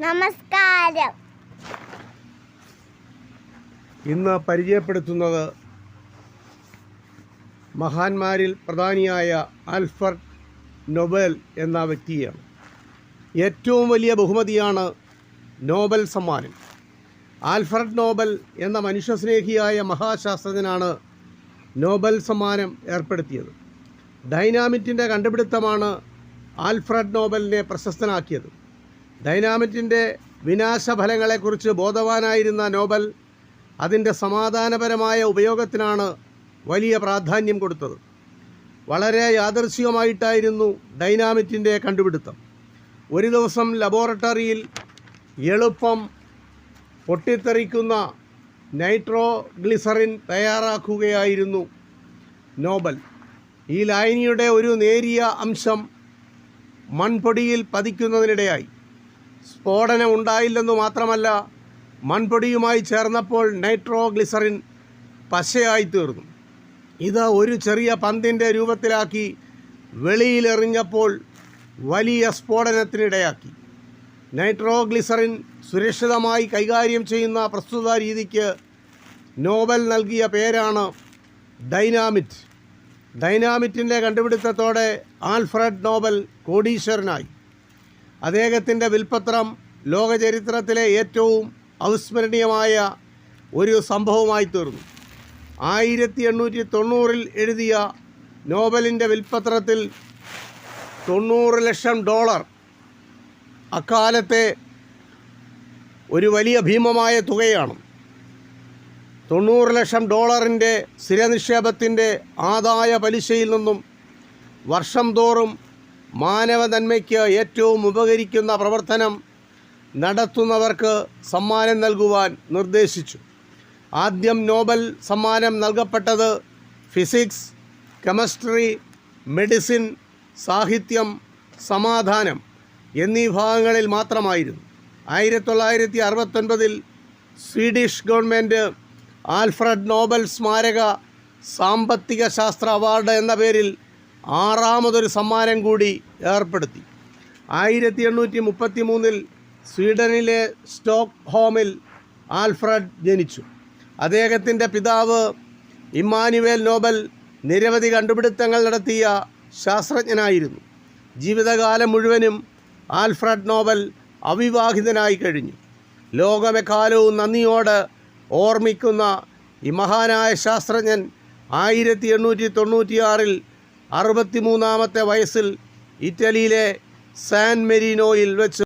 നമസ്കാരം. ഇന്ന് പരിചയപ്പെടുത്തുന്നത് മഹാന്മാരിൽ പ്രധാനിയായ ആൽഫർട്ട് നൊബേൽ എന്ന വ്യക്തിയാണ്. ഏറ്റവും വലിയ ബഹുമതിയാണ് നോബൽ സമ്മാനം. ആൽഫ്രഡ് നോബൽ എന്ന മനുഷ്യസ്നേഹിയായ മഹാശാസ്ത്രജ്ഞനാണ് നോബൽ സമ്മാനം ഏർപ്പെടുത്തിയത്. ഡൈനാമിറ്റിന്റെ കണ്ടുപിടുത്തമാണ് ആൽഫ്രഡ് നോബലിനെ പ്രശസ്തനാക്കിയത്. ഡൈനാമിറ്റിന്റെ വിനാശഫലങ്ങളെക്കുറിച്ച് ബോധവാനായിരുന്ന നോബൽ അതിന്റെ സമാധാനപരമായ ഉപയോഗത്തിനാണ് വലിയ പ്രാധാന്യം കൊടുത്തത്. വളരെ യാദർശികമായിട്ടായിരുന്നു ഡൈനാമിറ്റിന്റെ കണ്ടുപിടുത്തം. ഒരു ദിവസം ലബോറട്ടറിയിൽ എളുപ്പം പൊട്ടിത്തെറിക്കുന്ന നൈട്രോഗ്ലിസറിൻ തയ്യാറാക്കുകയായിരുന്നു നോബൽ. ഈ ലായനിയുടെ ഒരു നേരിയ അംശം മൺപൊടിയിൽ പതിക്കുന്നതിനിടയായി. സ്ഫോടനം ഉണ്ടായില്ലെന്നു മാത്രമല്ല മൺപൊടിയുമായി ചേർന്നപ്പോൾ നൈട്രോഗ്ലിസറിൻ പശയായി തീർന്നു. ഇത് ഒരു ചെറിയ പന്തിന്റെ രൂപത്തിലാക്കി വെളിയിലെറിഞ്ഞപ്പോൾ വലിയ സ്ഫോടനത്തിനിടയാക്കി. നൈട്രോഗ്ലിസറിൻ സുരക്ഷിതമായി കൈകാര്യം ചെയ്യുന്ന പ്രസ്തുത രീതിക്ക് നോബൽ നൽകിയ പേരാണ് ഡൈനാമിറ്റ്. ഡൈനാമിറ്റിന്റെ കണ്ടുപിടുത്തത്തോടെ ആൽഫ്രഡ് നോബൽ കോടീശ്വരനായി. അദ്ദേഹത്തിന്റെ വിൽപ്പത്രം ലോകചരിത്രത്തിലെ ഏറ്റവും അവിസ്മരണീയമായ ഒരു സംഭവമായി തീർന്നു. ആയിരത്തി എണ്ണൂറ്റി തൊണ്ണൂറിൽ എഴുതിയ നോബലിന്റെ വിൽപ്പത്രത്തിൽ തൊണ്ണൂറ് ലക്ഷം ഡോളർ അക്കാലത്തെ ഒരു വലിയ ഭീമമായ തുകയാണ്. തൊണ്ണൂറ് ലക്ഷം ഡോളറിന്റെ സ്ഥിരനിക്ഷേപത്തിന്റെ ആദായ പലിശയിൽ നിന്നും വർഷം തോറും മാനവ നന്മയ്ക്ക് ഏറ്റവും ഉപകരിക്കുന്ന പ്രവർത്തനം നടത്തുന്നവർക്ക് സമ്മാനം നൽകുവാൻ നിർദ്ദേശിച്ചു. ആദ്യം നോബൽ സമ്മാനം നൽകപ്പെട്ടത് ഫിസിക്സ് കെമിസ്ട്രി മെഡിസിൻ സാഹിത്യം സമാധാനം എന്നീ ഭാഗങ്ങളിൽ മാത്രമായിരുന്നു. ആയിരത്തി തൊള്ളായിരത്തി അറുപത്തൊൻപതിൽ സ്വീഡിഷ് ഗവൺമെന്റ് ആൽഫ്രഡ് നോബൽ സ്മാരക സാമ്പത്തിക ശാസ്ത്ര അവാർഡ് എന്ന പേരിൽ ആറാമതൊരു സമ്മാനം കൂടി ഏർപ്പെടുത്തി. ആയിരത്തി എണ്ണൂറ്റി മുപ്പത്തി മൂന്നിൽ സ്വീഡനിലെ സ്റ്റോക്ക് ഹോമിൽ ആൽഫ്രഡ് ജനിച്ചു. അദ്ദേഹത്തിന്റെ പിതാവ് ഇമ്മാനുവേൽ നോബൽ നിരവധി കണ്ടുപിടുത്തങ്ങൾ നടത്തിയ ശാസ്ത്രജ്ഞനായിരുന്നു. ജീവിതകാലം മുഴുവനും ആൽഫ്രഡ് നോബൽ അവിവാഹിതനായി കഴിഞ്ഞു. ലോകമെക്കാലവും നന്ദിയോട് ഓർമ്മിക്കുന്ന ഈ മഹാനായ ശാസ്ത്രജ്ഞൻ ആയിരത്തി എണ്ണൂറ്റി തൊണ്ണൂറ്റിയാറിൽ അറുപത്തിമൂന്നാമത്തെ വയസ്സിൽ ഇറ്റലിയിലെ സാൻ മെരീനോയിൽ വെച്ച്